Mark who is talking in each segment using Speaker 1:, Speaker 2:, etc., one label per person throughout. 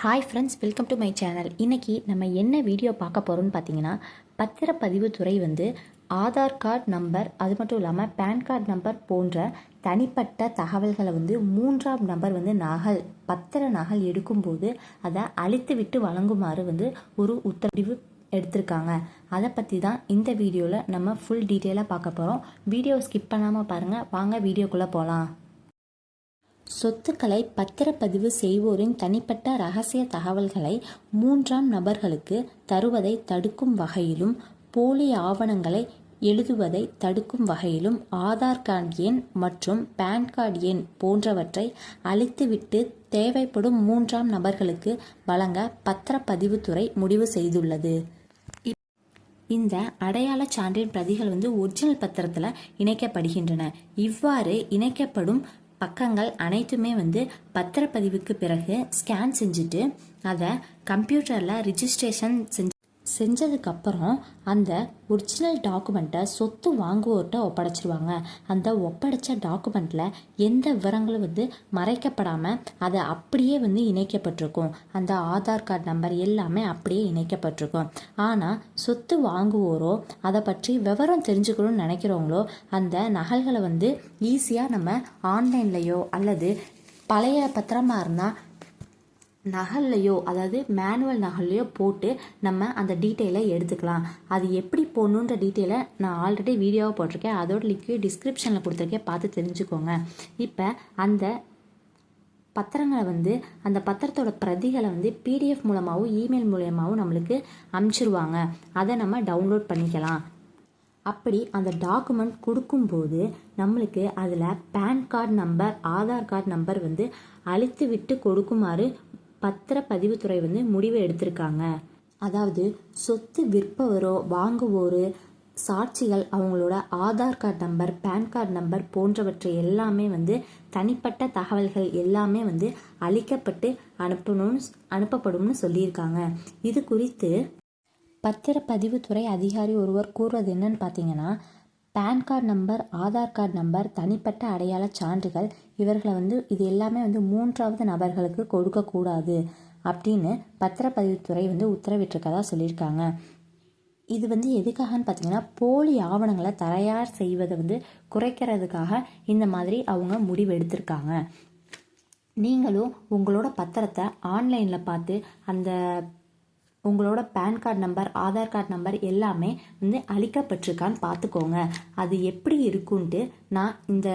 Speaker 1: Hi friends welcome to my channel இன்றைக்கி நம்ம என்ன வீடியோ பார்க்க போகிறோம்னு பார்த்தீங்கன்னா பத்திரப்பதிவுத்துறை வந்து ஆதார் கார்டு நம்பர் அது மட்டும் இல்லாமல் பேன் கார்டு நம்பர் போன்ற தனிப்பட்ட தகவல்களை வந்து மூன்றாம் நம்பர் வந்து நகல் பத்திர நகல் எடுக்கும்போது அதை அழித்து விட்டு வழங்குமாறு வந்து ஒரு உத்தரவு எடுத்திருக்காங்க. அதை பற்றி தான் இந்த வீடியோவில் நம்ம ஃபுல் டீட்டெயிலாக பார்க்க போகிறோம் வீடியோ ஸ்கிப் பண்ணாமல் பாருங்கள் வாங்க வீடியோக்குள்ளே போகலாம் சொத்துக்களை பத்திரப்பதிவு செய்வோரின் தனிப்பட்ட ரகசிய தகவல்களை மூன்றாம் நபர்களுக்கு தருவதை தடுக்கும் வகையிலும் போலி ஆவணங்களை எழுதுவதை தடுக்கும் வகையிலும் ஆதார் கார்டு எண் மற்றும் பேன் கார்டு எண் போன்றவற்றை அழித்துவிட்டு தேவைப்படும் மூன்றாம் நபர்களுக்கு வழங்க பத்திரப்பதிவுத்துறை முடிவு செய்துள்ளது. இந்த அடையாள சான்றின் பிரதிகள் வந்து ஒரிஜினல் பத்திரத்தில் இணைக்கப்படுகின்றன. இவ்வாறு இணைக்கப்படும் பக்கங்கள் அனைத்துமே வந்து பத்திரப்பதிவுக்கு பிறகு ஸ்கேன் செஞ்சுட்டு அதை கம்ப்யூட்டரில் ரிஜிஸ்ட்ரேஷன் செஞ்சு செஞ்சதுக்கப்புறம் அந்த ஒரிஜினல் டாக்குமெண்ட்டை சொத்து வாங்குவோர்கிட்ட ஒப்படைச்சிருவாங்க. அந்த ஒப்படைச்ச டாக்குமெண்ட்டில் எந்த விவரங்களும் வந்து மறைக்கப்படாமல் அதை அப்படியே வந்து இணைக்கப்பட்டிருக்கும். அந்த ஆதார் கார்டு நம்பர் எல்லாமே அப்படியே இணைக்கப்பட்டிருக்கும். ஆனால் சொத்து வாங்குவோரோ அதை பற்றி விவரம் தெரிஞ்சுக்கணும்னு நினைக்கிறவங்களோ அந்த நகல்களை வந்து ஈஸியாக நம்ம ஆன்லைன்லேயோ அல்லது பழைய பத்திரமா இருந்தால் நகல்லையோ அதாவது மேனுவல் நகல்லையோ போட்டு நம்ம அந்த டீட்டெயிலை எடுத்துக்கலாம். அது எப்படி போடணுன்ற டீட்டெயிலை நான் ஆல்ரெடி வீடியோவை போட்டிருக்கேன். அதோட லிங்க்கு டிஸ்கிரிப்ஷனில் கொடுத்துருக்கேன். பார்த்து தெரிஞ்சுக்கோங்க. இப்போ அந்த பத்திரங்களை வந்து அந்த பத்திரத்தோட பிரதிகளை வந்து பிடிஎஃப் மூலமாகவும் இமெயில் மூலயமாகவும் நம்மளுக்கு அமுச்சிருவாங்க. அதை நம்ம டவுன்லோட் பண்ணிக்கலாம். அப்படி அந்த டாக்குமெண்ட் கொடுக்கும்போது நம்மளுக்கு அதில் PAN card number Aadhaar card number வந்து அழித்து விட்டு கொடுக்குமாறு பத்திரப்பதிவுத்துறை வந்து முடிவு எடுத்திருக்காங்க. அதாவது சொத்து விற்பவரோ வாங்குவோர் சாட்சிகள் அவங்களோட Aadhaar card number PAN card number போன்றவற்றை எல்லாமே வந்து தனிப்பட்ட தகவல்கள் எல்லாமே வந்து அளிக்கப்பட்டு அனுப்பணும்னு அனுப்பப்படும்னு சொல்லியிருக்காங்க. இது குறித்து பத்திரப்பதிவுத்துறை அதிகாரி ஒருவர் கூறுவது என்னன்னு பார்த்தீங்கன்னா PAN card number Aadhaar card number தனிப்பட்ட அடையாள சான்றுகள் இவர்களை வந்து இது எல்லாமே வந்து மூன்றாவது நபர்களுக்கு கொடுக்கக்கூடாது அப்படின்னு பத்திரப்பதிவுத்துறை வந்து உத்தரவிட்டிருக்கதா சொல்லியிருக்காங்க. இது வந்து எதுக்காகன்னு பார்த்தீங்கன்னா போலி ஆவணங்களை தயார் செய்வதை வந்து குறைக்கிறதுக்காக இந்த மாதிரி அவங்க முடிவு எடுத்திருக்காங்க. நீங்களும் உங்களோட பத்திரத்தை ஆன்லைனில் பார்த்து அந்த உங்களோட PAN card number Aadhaar card number எல்லாமே வந்து அழிக்கப்பட்டிருக்கான்னு பார்த்துக்கோங்க. அது எப்படி இருக்குன்ட்டு நான் இந்த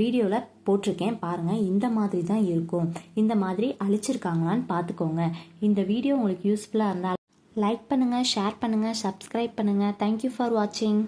Speaker 1: வீடியோவில் போட்டிருக்கேன். பாருங்கள் இந்த மாதிரி தான் இருக்கும். இந்த மாதிரி அழிச்சிருக்காங்களான்னு பார்த்துக்கோங்க. இந்த வீடியோ உங்களுக்கு யூஸ்ஃபுல்லாக இருந்தால் லைக் பண்ணுங்கள் ஷேர் பண்ணுங்கள் சப்ஸ்கிரைப் பண்ணுங்கள் தேங்க்யூ ஃபார் வாட்சிங்